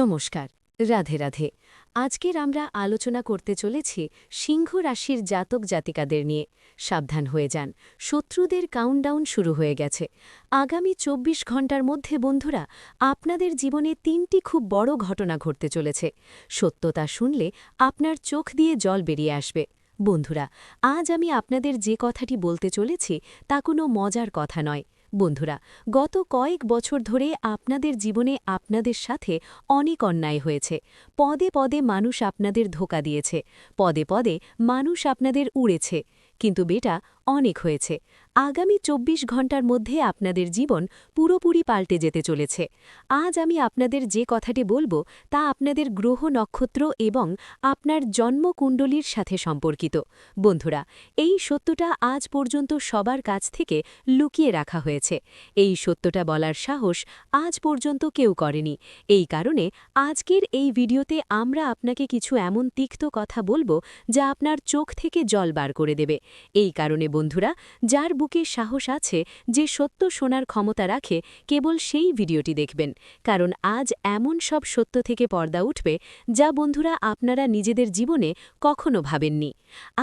নমস্কার, রাধে রাধে। আজকের আমরা আলোচনা করতে চলেছি সিংহ রাশির জাতক জাতিকাদের নিয়ে। সাবধান হয়ে যান, শত্রুদের কাউন্টডাউন শুরু হয়ে গেছে। আগামী ২৪ ঘণ্টার মধ্যে বন্ধুরা, আপনাদের জীবনে তিনটি খুব বড় ঘটনা ঘটতে চলেছে। সত্যতা শুনলে আপনার চোখ দিয়ে জল বেরিয়ে আসবে। বন্ধুরা, আজ আমি আপনাদের যে কথাটি বলতে চলেছি তা কোনো মজার কথা নয়। বন্ধুরা, গত কয়েক বছর ধরে আপনাদের জীবনে আপনাদের সাথে অনেক অন্যায় হয়েছে। পদে পদে মানুষ আপনাদের ধোকা দিয়েছে, পদে পদে মানুষ আপনাদের উড়েছে। কিন্তু বেটা অনেক হয়েছে। আগামী ২৪ ঘণ্টার মধ্যে আপনাদের জীবন পুরোপুরি পাল্টে যেতে চলেছে। আজ আমি আপনাদের যে কথাটি বলব তা আপনাদের গ্রহ নক্ষত্র এবং আপনার জন্মকুণ্ডলীর সাথে সম্পর্কিত। বন্ধুরা, এই সত্যটা আজ পর্যন্ত সবার কাছ থেকে লুকিয়ে রাখা হয়েছে। এই সত্যটা বলার সাহস আজ পর্যন্ত কেউ করেনি। এই কারণে আজকের এই ভিডিওতে আমরা আপনাকে কিছু এমন তিক্ত কথা বলব যা আপনার চোখ থেকে জল বার করে দেবে। এই কারণে বন্ধুরা, যার বুকে সাহস আছে যে সত্য শোনার ক্ষমতা রাখে, কেবল সেই ভিডিওটি দেখবেন। কারণ আজ এমন সব সত্য থেকে পর্দা উঠবে যা বন্ধুরা আপনারা নিজেদের জীবনে কখনো ভাবেননি।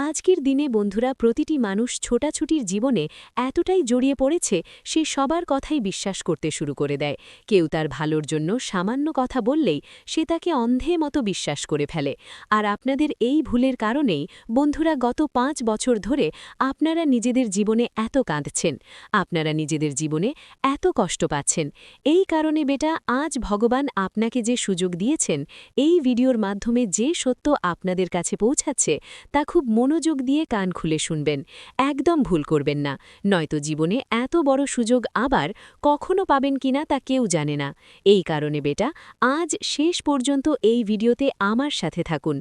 আজকের দিনে বন্ধুরা প্রতিটি মানুষ ছোটাছুটির জীবনে এতটাই জড়িয়ে পড়েছে, সে সবার কথাই বিশ্বাস করতে শুরু করে দেয়। কেউ তার ভালোর জন্য সামান্য কথা বললেই সে তাকে অন্ধে মতো বিশ্বাস করে ফেলে। আর আপনাদের এই ভুলের কারণেই বন্ধুরা গত পাঁচ বছর ধরে আপনারা নিজেদের জীবনে এত কাঁদছেন, আপনারা নিজেদের জীবনে এত কষ্ট পাচ্ছেন। এই কারণে বেটা, আজ ভগবান আপনাকে যে সুযোগ দিয়েছেন, এই ভিডিওর মাধ্যমে যে সত্য আপনাদের কাছে পৌঁছাচ্ছে, তা খুব মনোযোগ দিয়ে কান খুলে শুনবেন। একদম ভুল করবেন না। নয়তো জীবনে এত বড় সুযোগ আবার কখনো পাবেন কিনা তা কেউ জানে না। এই কারণে বেটা, আজ শেষ পর্যন্ত এই ভিডিওতে আমার সাথে থাকুন।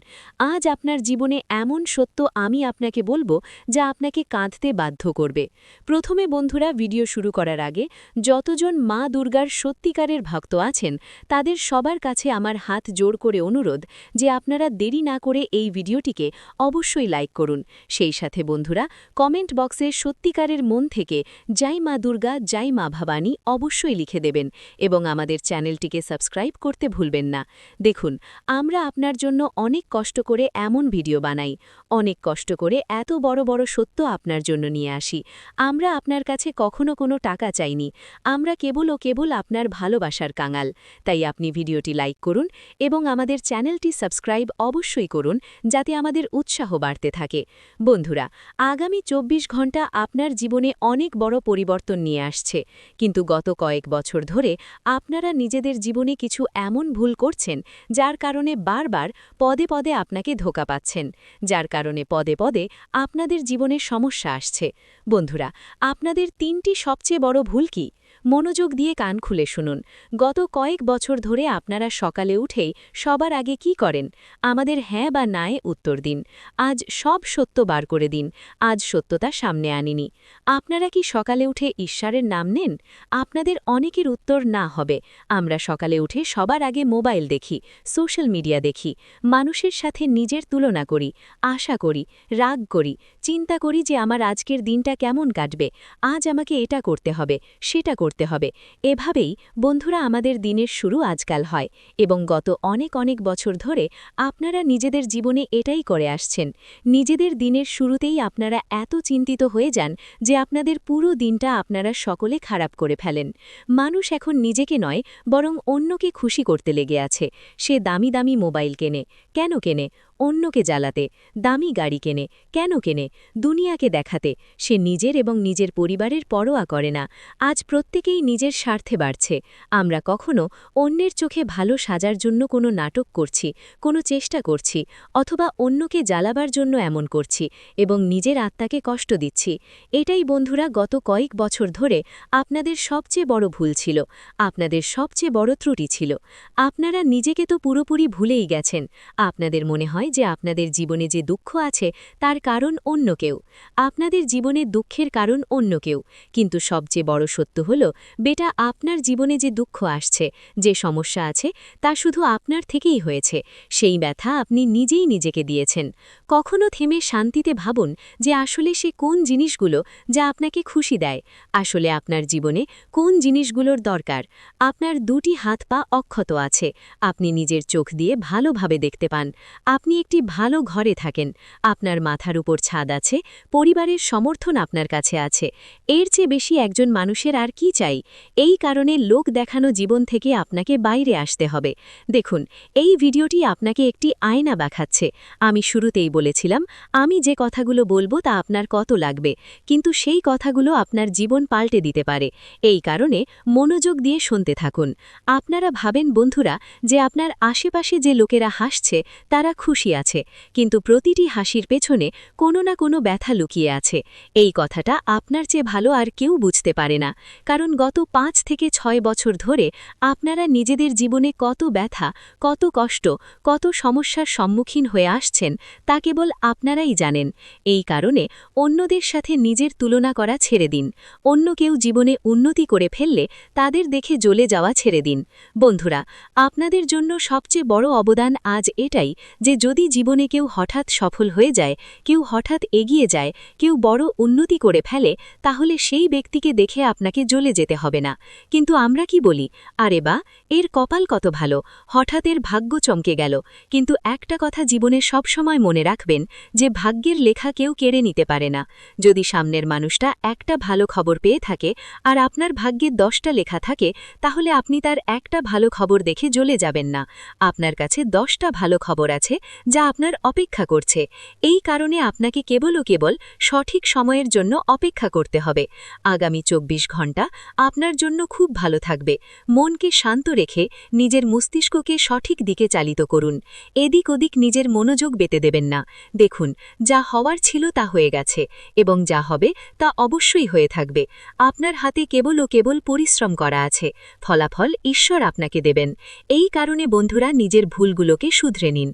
আজ আপনার জীবনে এমন সত্য আমি আপনাকে বলব, যা আপনাকে কাঁদতে বাধ্য করবে। প্রথমে বন্ধুরা ভিডিও শুরু করার আগে, যতজন মা দুর্গার সত্যিকারের ভক্ত আছেন, তাদের সবার কাছে আমার হাত জোর করে অনুরোধ যে আপনারা দেরি না করে এই ভিডিওটিকে অবশ্যই লাইক করুন। সেই সাথে বন্ধুরা, কমেন্ট বক্সে সত্যিকারের মন থেকে যাই মা দুর্গা যাই মা ভবানী অবশ্যই লিখে দেবেন এবং আমাদের চ্যানেলটিকে সাবস্ক্রাইব করতে ভুলবেন না। দেখুন, আমরা আপনার জন্য অনেক কষ্ট করে এমন ভিডিও বানাই। অনেক কষ্ট করে এত বড় বড় সত্য আপনার জন্য নিয়ে আসি। আমরা আপনার কাছে কখনো কোনো টাকা চাইনি। আমরা কেবল ও কেবল আপনার ভালোবাসার কাঙাল। তাই আপনি ভিডিওটি লাইক করুন এবং আমাদের চ্যানেলটি সাবস্ক্রাইব অবশ্যই করুন যাতে আমাদের উৎসাহ বাড়তে থাকে। বন্ধুরা, আগামী ২৪ ঘণ্টা আপনার জীবনে অনেক বড় পরিবর্তন নিয়ে আসছে। কিন্তু গত কয়েক বছর ধরে আপনারা নিজেদের জীবনে কিছু এমন ভুল করছেন যার কারণে বারবার পদে পদে আপনাকে ধোকা পাচ্ছেন। যার কারণে পদে পদে আপনাদের জীবনে সমস্যা আসছে। বন্ধুরা আপনাদের তিনটি সবচেয়ে বড় ভুল কি? মনোযোগ দিয়ে কান খুলে শুনুন। গত কয়েক বছর ধরে আপনারা সকালে উঠেই সবার আগে কি করেন? আমাদের হ্যাঁ বা নায়ে উত্তর দিন। আজ সব সত্য বার করে দিন। আজ সত্যতা সামনে আনিনি। আপনারা কি সকালে উঠে ঈশ্বরের নাম নেন? আপনাদের অনেকের উত্তর না হবে। আমরা সকালে উঠে সবার আগে মোবাইল দেখি, সোশ্যাল মিডিয়া দেখি, মানুষের সাথে নিজের তুলনা করি, আশা করি, রাগ করি, চিন্তা করি যে আমার আজকের দিনটা কেমন কাটবে। আজ আমাকে এটা করতে হবে, সেটা হবে। এভাবেই বন্ধুরা আমাদের দিনের শুরু আজকাল হয় এবং গত অনেক অনেক বছর ধরে আপনারা নিজেদের জীবনে এটাই করে আসছেন। নিজেদের দিনের শুরুতেই আপনারা এত চিন্তিত হয়ে যান যে আপনাদের পুরো দিনটা আপনারা সকলে খারাপ করে ফেলেন। মানুষ এখন নিজেকে নয়, বরং অন্যকে খুশি করতে লেগে আছে। সে দামি দামি মোবাইল কেনে। কেন কেনে? অন্যকে জ্বালাতে, দামি গাড়ি কেনে, কেন কেনে, দুনিয়াকে দেখাতে, সে নিজের এবং নিজের পরিবারের পরোয়া করে না। আজ প্রত্যেকেই নিজের স্বার্থে বাড়ছে। আমরা কখনো অন্যের চোখে ভালো সাজার জন্য কোনো নাটক করছি, কোনো চেষ্টা করছি, অথবা অন্যকে জ্বালাবার জন্য এমন করছি এবং নিজের আত্মাকে কষ্ট দিচ্ছি। এটাই বন্ধুরা গত কয়েক বছর ধরে আপনাদের সবচেয়ে বড় ভুল ছিল, আপনাদের সবচেয়ে বড় ত্রুটি ছিল। আপনারা নিজেকে তো পুরোপুরি ভুলেই গেছেন। আপনাদের মনে হয় নয় যে আপনাদের জীবনে যে দুঃখ আছে, তার কারণ অন্য কেউ। আপনাদের জীবনে দুঃখের কারণ অন্য কেউ। কিন্তু সবচেয়ে বড় সত্য হল, বেটা আপনার জীবনে যে দুঃখ আসছে, যে সমস্যা আছে, তা শুধু আপনার থেকেই হয়েছে। সেই ব্যথা আপনি নিজেই নিজেকে দিয়েছেন। কখনো থেমে শান্তিতে ভাবুন যে আসলে সে কোন জিনিসগুলো যা আপনাকে খুশি দেয়। আসলে আপনার জীবনে কোন জিনিসগুলোর দরকার? আপনার দুটি হাত পা অক্ষত আছে। আপনি নিজের চোখ দিয়ে ভালোভাবে দেখতে পান। আপনি একটি ভালো ঘরে থাকেন। আপনার মাথার উপর ছাদ আছে, পরিবারের সমর্থন আপনার কাছে আছে। এর চেয়ে বেশি একজন মানুষের আর কি চাই? এই কারণে লোক দেখানো জীবন থেকে আপনাকে বাইরে আসতে হবে। দেখুন, এই ভিডিওটি আপনাকে একটি আয়না দেখাচ্ছে আমি শুরুতেই বলেছিলাম, আমি যে কথাগুলো বলব তা আপনার কত লাগবে, কিন্তু সেই কথাগুলো আপনার জীবন পাল্টে দিতে পারে। এই কারণে মনোযোগ দিয়ে শুনতে থাকুন। আপনারা ভাবেন, বন্ধুরা, যে আপনার আশেপাশে যে লোকেরা হাসছে, তারা খুশি। আছে, কিন্তু প্রতিটি হাসির পেছনে কোনো না কোনো ব্যথা লুকিয়ে আছে। এই কথাটা আপনার চেয়ে ভালো আর কেউ বুঝতে পারে না, কারণ গত পাঁচ থেকে ছয় বছর ধরে আপনারা নিজেদের জীবনে কত ব্যথা, কত কষ্ট, কত সমস্যার সম্মুখীন হয়ে আসছেন, তা কেবল আপনারাই জানেন। এই কারণে অন্যদের সাথে নিজের তুলনা করা ছেড়ে দিন। অন্য কেউ জীবনে উন্নতি করে ফেললে তাদের দেখে জ্বলে যাওয়া ছেড়ে দিন। বন্ধুরা, আপনাদের জন্য সবচেয়ে বড় অবদান আজ এটাই যে যদি জীবনে কেউ হঠাৎ সফল হয়ে যায়, কেউ হঠাৎ এগিয়ে যায়, কেউ বড় উন্নতি করে ফেলে, তাহলে সেই ব্যক্তিকে দেখে আপনাকে জ্বলে যেতে হবে না। কিন্তু আমরা কি বলি? আরে বা, এর কপাল কত ভালো, হঠাৎ এর ভাগ্য চমকে গেল। কিন্তু একটা কথা জীবনে সবসময় মনে রাখবেন, যে ভাগ্যের লেখা কেউ কেড়ে নিতে পারে না। যদি সামনের মানুষটা একটা ভালো খবর পেয়ে থাকে, আর আপনার ভাগ্যের দশটা লেখা থাকে, তাহলে আপনি তার একটা ভালো খবর দেখে জ্বলে যাবেন না। আপনার কাছে দশটা ভালো খবর আছে যা আপনার অপেক্ষা করছে। এই কারণে আপনাকে কেবল ও কেবল সঠিক সময়ের জন্য অপেক্ষা করতে হবে। আগামী চব্বিশ ঘণ্টা আপনার জন্য খুব ভালো থাকবে। মনকে শান্ত রেখে নিজের মস্তিষ্ককে সঠিক দিকে চালিত করুন। এদিক ওদিক নিজের মনোযোগ বেতে দেবেন না। দেখুন, যা হওয়ার ছিল তা হয়ে গেছে এবং যা হবে তা অবশ্যই হয়ে থাকবে। আপনার হাতে কেবল ও কেবল পরিশ্রম করা আছে। ফলাফল ঈশ্বর আপনাকে দেবেন। এই কারণে বন্ধুরা নিজের ভুলগুলোকে শুধরে নিন।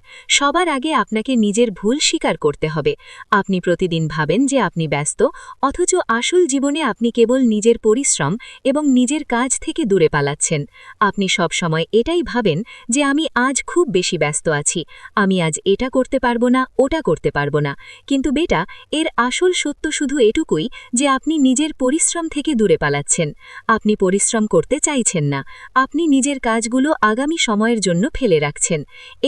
সবার আগে আপনাকে নিজের ভুল স্বীকার করতে হবে। আপনি প্রতিদিন ভাবেন যে আপনি ব্যস্ত, অথচ আসল জীবনে আপনি কেবল নিজের পরিশ্রম এবং নিজের কাজ থেকে দূরে পালাচ্ছেন। আপনি সব সময় এটাই ভাবেন যে আমি আজ খুব বেশি ব্যস্ত আছি, আমি আজ এটা করতে পারব না, ওটা করতে পারব না। কিন্তু বেটা, এর আসল সত্য শুধু এটুকুই যে আপনি নিজের পরিশ্রম থেকে দূরে পালাচ্ছেন। আপনি পরিশ্রম করতে চাইছেন না, আপনি নিজের কাজগুলো আগামী সময়ের জন্য ফেলে রাখছেন।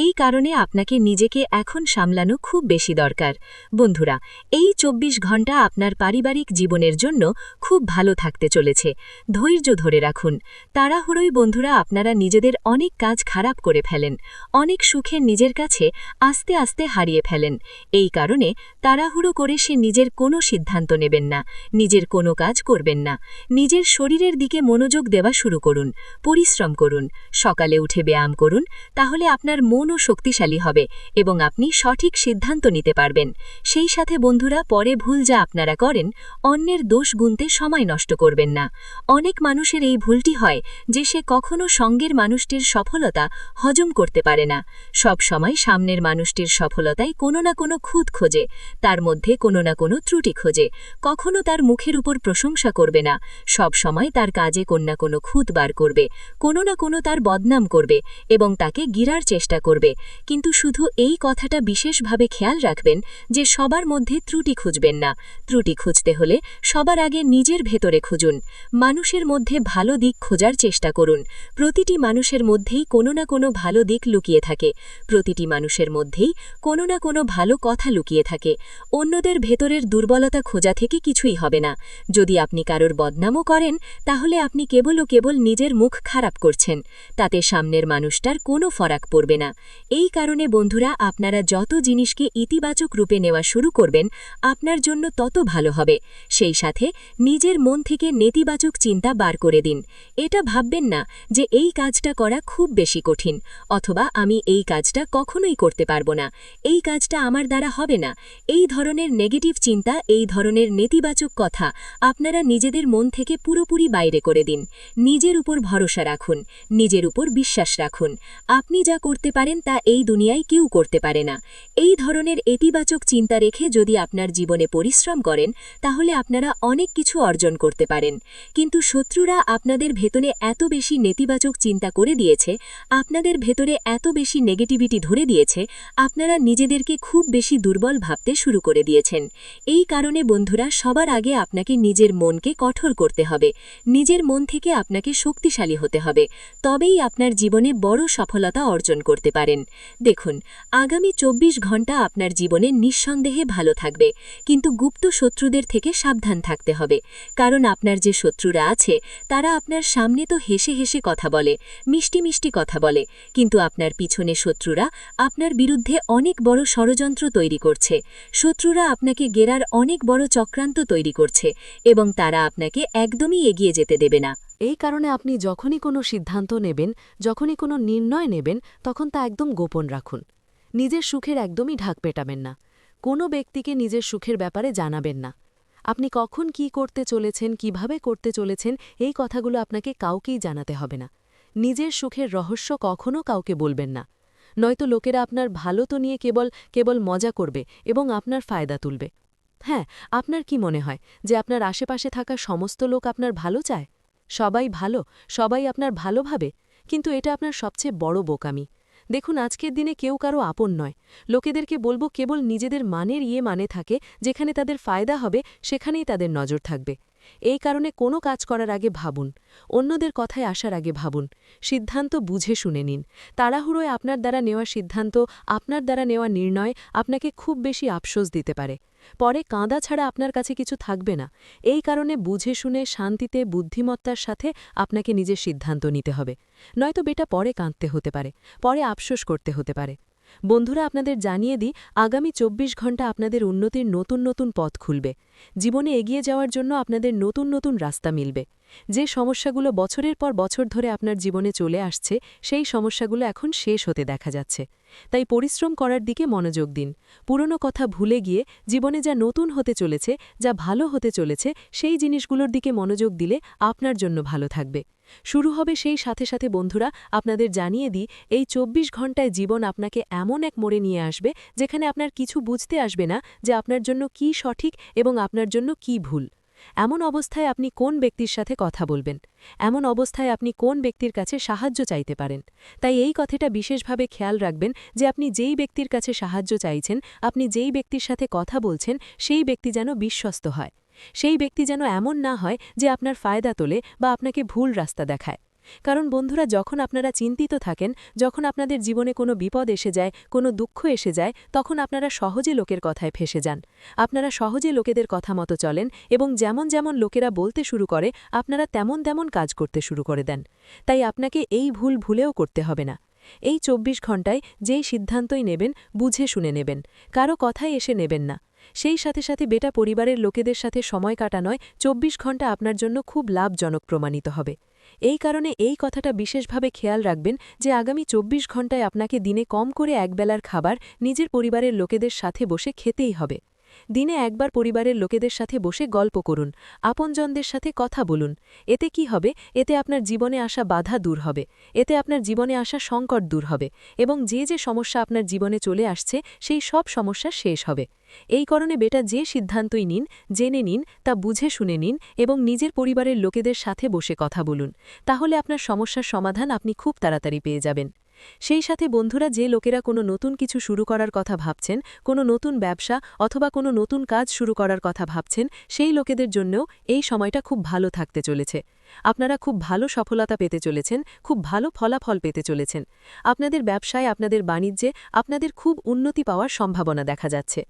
এই কারণে আপনাকে নিজেকে এখন সামলানো খুব বেশি দরকার। বন্ধুরা, এই ২৪ ঘণ্টা আপনার পারিবারিক জীবনের জন্য খুব ভালো থাকতে চলেছে। ধৈর্য ধরে রাখুন। তাড়াহুড়োই বন্ধুরা, আপনারা নিজেদের অনেক কাজ খারাপ করে ফেলেন। অনেক সুখে নিজের কাছে আস্তে আস্তে হারিয়ে ফেলেন। এই কারণে তাড়াহুড়ো করে সে নিজের কোনো সিদ্ধান্ত নেবেন না। নিজের কোনো কাজ করবেন না। নিজের শরীরের দিকে মনোযোগ দেওয়া শুরু করুন। পরিশ্রম করুন। সকালে উঠে ব্যায়াম করুন। তাহলে আপনার মনও শক্তিশালী হবে। এবং আপনি সঠিক সিদ্ধান্ত নিতে পারবেন। সেই সাথে বন্ধুরা, পরে ভুল যা আপনারা করেন, অন্যের দোষ গুনতে সময় নষ্ট করবেন না। অনেক মানুষের এই ভুলটি হয় যে সে কখনো সঙ্গের মানুষটির সফলতা হজম করতে পারে না। সব সময় সামনের মানুষটির সফলতায় কোনো না কোনো খুঁত খোঁজে, তার মধ্যে কোনো না কোনো ত্রুটি খোঁজে। কখনো তার মুখের উপর প্রশংসা করবে না। সব সময় তার কাজে কোন না কোনো খুঁত বার করবে, কোনো না কোনো তার বদনাম করবে এবং তাকে গিরার চেষ্টা করবে। কিন্তু শুধু এই কথাটা বিশেষভাবে খেয়াল রাখবেন যে সবার মধ্যে ত্রুটি খুঁজবেন না। ত্রুটি খুঁজতে হলে সবার আগে নিজের ভেতরে খুঁজুন। মানুষের মধ্যে ভালো দিক খোঁজার চেষ্টা করুন। প্রতিটি মানুষের মধ্যেই কোনো না কোনো ভালো দিক লুকিয়ে থাকে। প্রতিটি মানুষের মধ্যেই কোনো না কোনো ভালো কথা লুকিয়ে থাকে। অন্যদের ভেতরের দুর্বলতা খোঁজা থেকে কিছুই হবে না। যদি আপনি কারোর বদনামও করেন, তাহলে আপনি কেবল ও কেবল নিজের মুখ খারাপ করছেন। তাতে সামনের মানুষটার কোনো ফরাক পড়বে না। এই কারণে বন্ধুরা আপনারা যত জিনিসকে ইতিবাচক রূপে নেওয়া শুরু করবেন, আপনার জন্য তত ভালো হবে। সেই সাথে নিজের মন থেকে নেতিবাচক চিন্তা বার করে দিন। এটা ভাববেন না যে এই কাজটা করা খুব বেশি কঠিন, অথবা আমি এই কাজটা কখনোই করতে পারব না, এই কাজটা আমার দ্বারা হবে না। এই ধরনের নেগেটিভ চিন্তা, এই ধরনের নেতিবাচক কথা আপনারা নিজেদের মন থেকে পুরোপুরি বাইরে করে দিন। নিজের উপর ভরসা রাখুন, নিজের উপর বিশ্বাস রাখুন। আপনি যা করতে পারেন তা এই দুনিয়ায় কেউ করতে পারে না। এই ধরনের ইতিবাচক চিন্তা রেখে যদি আপনার জীবনে পরিশ্রম করেন, তাহলে আপনারা অনেক কিছু অর্জন করতে পারেন। কিন্তু শত্রুরা আপনাদের ভেতরে এত বেশি নেতিবাচক চিন্তা করে দিয়েছে, আপনাদের ভেতরে এত বেশি নেগেটিভিটি ধরে দিয়েছে, আপনারা নিজেদেরকে খুব বেশি দুর্বল ভাবতে শুরু করে দিয়েছেন। এই কারণে বন্ধুরা, সবার আগে আপনাকে নিজের মনকে কঠোর করতে হবে। নিজের মন থেকে আপনাকে শক্তিশালী হতে হবে। তবেই আপনার জীবনে বড় সফলতা অর্জন করতে পারেন। দেখুন আগামী চব্বিশ ঘণ্টা আপনার জীবনে নিঃসন্দেহে ভালো থাকবে। কিন্তু গুপ্ত শত্রুদের থেকে সাবধান থাকতে হবে। কারণ আপনার যে শত্রুরা আছে, তারা আপনার সামনে তো হেসে হেসে কথা বলে, মিষ্টি মিষ্টি কথা বলে। কিন্তু আপনার পিছনে শত্রুরা আপনার বিরুদ্ধে অনেক বড় ষড়যন্ত্র তৈরি করছে। শত্রুরা আপনাকে গেরার অনেক বড় চক্রান্ত তৈরি করছে এবং তারা আপনাকে একদমই এগিয়ে যেতে দেবে না। এই কারণে আপনি যখনই কোনো সিদ্ধান্ত নেবেন, যখনই কোনো নির্ণয় নেবেন, তখন তা একদম গোপন রাখুন। নিজের সুখের একদমই ঢাক পেটাবেন না। কোনো ব্যক্তিকে নিজের সুখের ব্যাপারে জানাবেন না। আপনি কখন কি করতে চলেছেন, কীভাবে করতে চলেছেন, এই কথাগুলো আপনাকে কাউকেই জানাতে হবে না। নিজের সুখের রহস্য কখনও কাউকে বলবেন না। নয়তো লোকেরা আপনার ভালো তো নিয়ে কেবল কেবল মজা করবে এবং আপনার ফায়দা তুলবে। হ্যাঁ আপনার কি মনে হয় যে আপনার আশেপাশে থাকা সমস্ত লোক আপনার ভালো চায়? সবাই ভালো, সবাই আপনার ভালোভাবে কিন্তু এটা আপনার সবচেয়ে বড় বোকামি। দেখুন, আজকের দিনে কেউ কারও আপন নয়। লোকেদেরকে বলব, কেবল নিজেদের মানের ইয়ে মানে থাকে, যেখানে তাদের ফায়দা হবে, সেখানেই তাদের নজর থাকবে। এই কারণে কোনো কাজ করার আগে ভাবুন, অন্যদের কথায় আসার আগে ভাবুন, সিদ্ধান্ত বুঝে শুনে নিন। তাড়াহুড়োয় আপনার দ্বারা নেওয়া সিদ্ধান্ত, আপনার দ্বারা নেওয়া নির্ণয় আপনাকে খুব বেশি আফসোস দিতে পারে। পরে কাঁদা ছাড়া আপনার কাছে কিছু থাকবে না। এই কারণে বুঝে শুনে শান্তিতে, বুদ্ধিমত্তার সাথে আপনাকে নিজের সিদ্ধান্ত নিতে হবে। নয়তো বেটা পরে কাঁদতে হতে পারে, পরে আফসোস করতে হতে পারে। বন্ধুরা, আপনাদের জানিয়ে দিই, আগামী ২৪ ঘণ্টা আপনাদের উন্নতির নতুন নতুন পথ খুলবে। জীবনে এগিয়ে যাওয়ার জন্য আপনাদের নতুন নতুন রাস্তা মিলবে। যে সমস্যাগুলো বছরের পর বছর ধরে আপনার জীবনে চলে আসছে, সেই সমস্যাগুলো এখন শেষ হতে দেখা যাচ্ছে। তাই পরিশ্রম করার দিকে মনোযোগ দিন। পুরনো কথা ভুলে গিয়ে জীবনে যা নতুন হতে চলেছে, যা ভালো হতে চলেছে, সেই জিনিসগুলোর দিকে মনোযোগ দিলে আপনার জন্য ভালো থাকবে। শুরু হবে সেই সাথে সাথে বন্ধুরা, আপনাদের জানিয়ে দিই, এই ২৪ ঘন্টায় জীবন আপনাকে এমন এক মোড়ে নিয়ে আসবে, যেখানে আপনার কিছু বুঝতে আসবে না যে আপনার জন্য কি সঠিক এবং আপনার জন্য কি ভুল? এমন অবস্থায় আপনি কোন ব্যক্তির সাথে কথা বলবেন? এমন অবস্থায় আপনি কোন ব্যক্তির কাছে সাহায্য চাইতে পারেন? তাই এই কথাটা বিশেষভাবে খেয়াল রাখবেন যে আপনি যেই ব্যক্তির কাছে সাহায্য চাইছেন, আপনি যেই ব্যক্তির সাথে কথা বলছেন, সেই ব্যক্তি যেন বিশ্বস্ত হয়। সেই ব্যক্তি যেন এমন না হয় যে আপনার ফায়দা তোলে বা আপনাকে ভুল রাস্তা দেখায়। কারণ বন্ধুরা, যখন আপনারা চিন্তিত থাকেন, যখন আপনাদের জীবনে কোনো বিপদ এসে যায়, কোনো দুঃখ এসে যায়, তখন আপনারা সহজে লোকের কথায় ফেসে যান। আপনারা সহজে লোকেদের কথা মতো চলেন এবং যেমন যেমন লোকেরা বলতে শুরু করে, আপনারা তেমন তেমন কাজ করতে শুরু করে দেন। তাই আপনাকে এই ভুল ভুলেও করতে হবে না। এই ২৪ ঘণ্টায় যেই সিদ্ধান্তই নেবেন, বুঝে শুনে নেবেন। কারও কথায় এসে নেবেন না। সেই সাথে সাথে বেটা পরিবারের লোকেদের সাথে সময় কাটানয় ২৪ ঘণ্টা আপনার জন্য খুব লাভজনক প্রমাণিত হবে। এই কারণে এই কথাটা বিশেষভাবে খেয়াল রাখবেন যে আগামী ২৪ ঘন্টায় আপনাকে দিনে কম করে একবেলার খাবার নিজের পরিবারের লোকেদের সাথে বসে খেতেই হবে। দিনে একবার পরিবারের লোকেদের সাথে বসে গল্প করুন, আপনজনদের সাথে কথা বলুন। এতে কি হবে? এতে আপনার জীবনে আসা বাধা দূর হবে। এতে আপনার জীবনে আসা সংকট দূর হবে এবং যে যে সমস্যা আপনার জীবনে চলে আসছে, সেই সব সমস্যা শেষ হবে। এই কারণে বেটা যে সিদ্ধান্তই নিন, জেনে নিন, তা বুঝে শুনে নিন এবং নিজের পরিবারের লোকেদের সাথে বসে কথা বলুন। তাহলে আপনার সমস্যার সমাধান আপনি খুব তাড়াতাড়ি পেয়ে যাবেন। সেই সাথে বন্ধুরা যে লোকেরা কোনো নতুন কিছু শুরু করার কথা ভাবছেন, কোনো নতুন ব্যবসা অথবা কোনো নতুন কাজ শুরু করার কথা ভাবছেন, সেই লোকেদের জন্যও এই সময়টা খুব ভালো থাকতে চলেছে। আপনারা খুব ভালো সফলতা পেতে চলেছেন, খুব ভালো ফলাফল পেতে চলেছেন। আপনাদের ব্যবসায়, আপনাদের বাণিজ্যে আপনাদের খুব উন্নতি পাওয়ার সম্ভাবনা দেখা যাচ্ছে।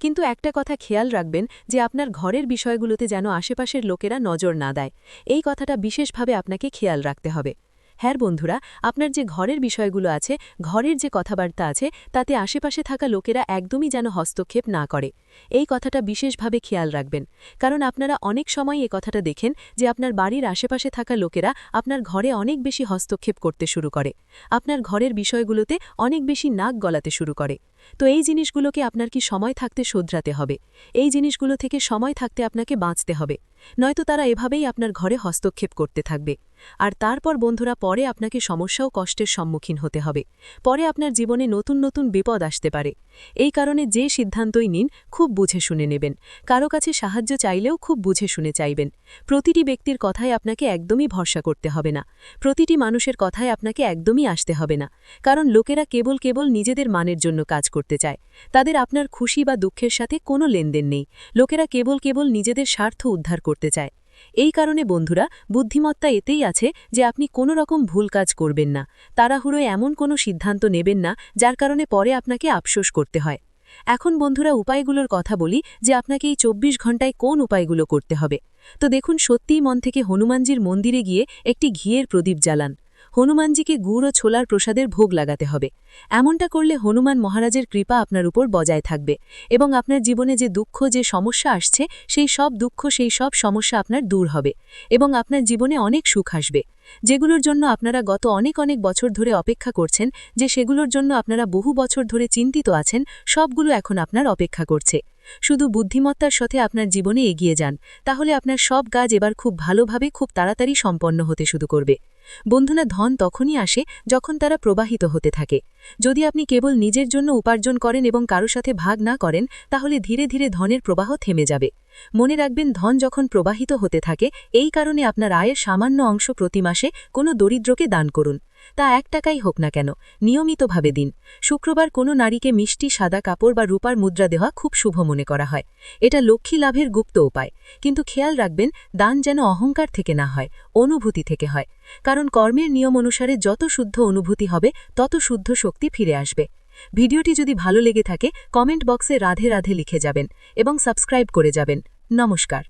কিন্তু একটা কথা খেয়াল রাখবেন যে আপনার ঘরের বিষয়গুলোতে যেন আশেপাশের লোকেরা নজর না দেয়। এই কথাটা বিশেষভাবে আপনাকে খেয়াল রাখতে হবে। হ্যাঁ বন্ধুরা, আপনার যে ঘরের বিষয়গুলো আছে, ঘরের যে কথাবার্তা আছে, তাতে আশেপাশে থাকা লোকেরা একদমই যেন হস্তক্ষেপ না করে। এই কথাটা বিশেষভাবে খেয়াল রাখবেন। কারণ আপনারা অনেক সময় এ কথাটা দেখেন যে আপনার বাড়ির আশেপাশে থাকা লোকেরা আপনার ঘরে অনেক বেশি হস্তক্ষেপ করতে শুরু করে। আপনার ঘরের বিষয়গুলোতে অনেক বেশি নাক গলাতে শুরু করে। তো এই জিনিসগুলোকে আপনার কি সময় থাকতে শোধরাতে হবে? এই জিনিসগুলো থেকে সময় থাকতে আপনাকে বাঁচতে হবে। নয়তো তারা এভাবেই আপনার ঘরে হস্তক্ষেপ করতে থাকবে। আর তারপর বন্ধুরা, পরে আপনাকে সমস্যা ও কষ্টের সম্মুখীন হতে হবে। পরে আপনার জীবনে নতুন নতুন বিপদ আসতে পারে। এই কারণে যে সিদ্ধান্তই নিন, খুব বুঝে শুনে নেবেন। কারও কাছে সাহায্য চাইলেও খুব বুঝে শুনে চাইবেন। প্রতিটি ব্যক্তির কথায় আপনাকে একদমই ভরসা করতে হবে না। প্রতিটি মানুষের কথায় আপনাকে একদমই আসতে হবে না। কারণ লোকেরা কেবল কেবল নিজেদের মানের জন্য কাজ করতে চায়। তাদের আপনার খুশি বা দুঃখের সাথে কোনো লেনদেন নেই। লোকেরা কেবল কেবল নিজেদের স্বার্থ উদ্ধার করতে চায়। এই কারণে বন্ধুরা, বুদ্ধিমত্তা এতেই আছে যে আপনি কোনো রকম ভুল কাজ করবেন না। তাড়াহুড়োয় এমন কোনো সিদ্ধান্ত নেবেন না, যার কারণে পরে আপনাকে আফসোস করতে হয়। এখন বন্ধুরা, উপায়গুলোর কথা বলি যে আপনাকে এই চব্বিশ ঘন্টায় কোন উপায়গুলো করতে হবে। তো দেখুন, সত্যিই মন থেকে হনুমানজির মন্দিরে গিয়ে একটি ঘিয়ের প্রদীপ জ্বালান। হনুমানজিকে গুড় ও ছোলার প্রসাদের ভোগ লাগাতে হবে। এমনটা করলে হনুমান মহারাজের কৃপা আপনার উপর বজায় থাকবে এবং আপনার জীবনে যে দুঃখ, যে সমস্যা আসছে, সেই সব দুঃখ, সেই সব সমস্যা আপনার দূর হবে এবং আপনার জীবনে অনেক সুখ আসবে। যেগুলোর জন্য আপনারা গত অনেক অনেক বছর ধরে অপেক্ষা করছেন, যে সেগুলোর জন্য আপনারা বহু বছর ধরে চিন্তিত আছেন, সবগুলো এখন আপনার অপেক্ষা করছে। শুধু বুদ্ধিমত্তার সাথে আপনার জীবনে এগিয়ে যান, তাহলে আপনার সব কাজ এবার খুব ভালোভাবে, খুব তাড়াতাড়ি সম্পন্ন হতে শুরু করবে। বন্ধুরা, ধন তখনই আসে যখন তারা প্রবাহিত হতে থাকে। যদি আপনি কেবল নিজের জন্য উপার্জন করেন এবং কারও সাথে ভাগ না করেন, তাহলে ধীরে ধীরে ধনের প্রবাহ থেমে যাবে। মনে রাখবেন, ধন যখন প্রবাহিত হতে থাকে, এই কারণে আপনার আয়ের সামান্য অংশ প্রতি মাসে কোনো দরিদ্রকে দান করুন। তা এক টাকাই হোক না কেন, নিয়মিতভাবে দিন। শুক্রবার কোনো নারীকে মিষ্টি, সাদা কাপড় বা রূপার মুদ্রা দেওয়া খুব শুভ মনে করা হয়। এটা লক্ষ্মী লাভের গুপ্ত উপায়। কিন্তু খেয়াল রাখবেন, দান যেন অহংকার থেকে না হয়, অনুভূতি থেকে হয়। কারণ কর্মের নিয়ম অনুসারে যত শুদ্ধ অনুভূতি হবে, তত শুদ্ধ শক্তি ফিরে আসবে। ভিডিওটি যদি ভালো লেগে থাকে, কমেন্ট বক্সে রাধে রাধে লিখে যাবেন এবং সাবস্ক্রাইব করে যাবেন। নমস্কার।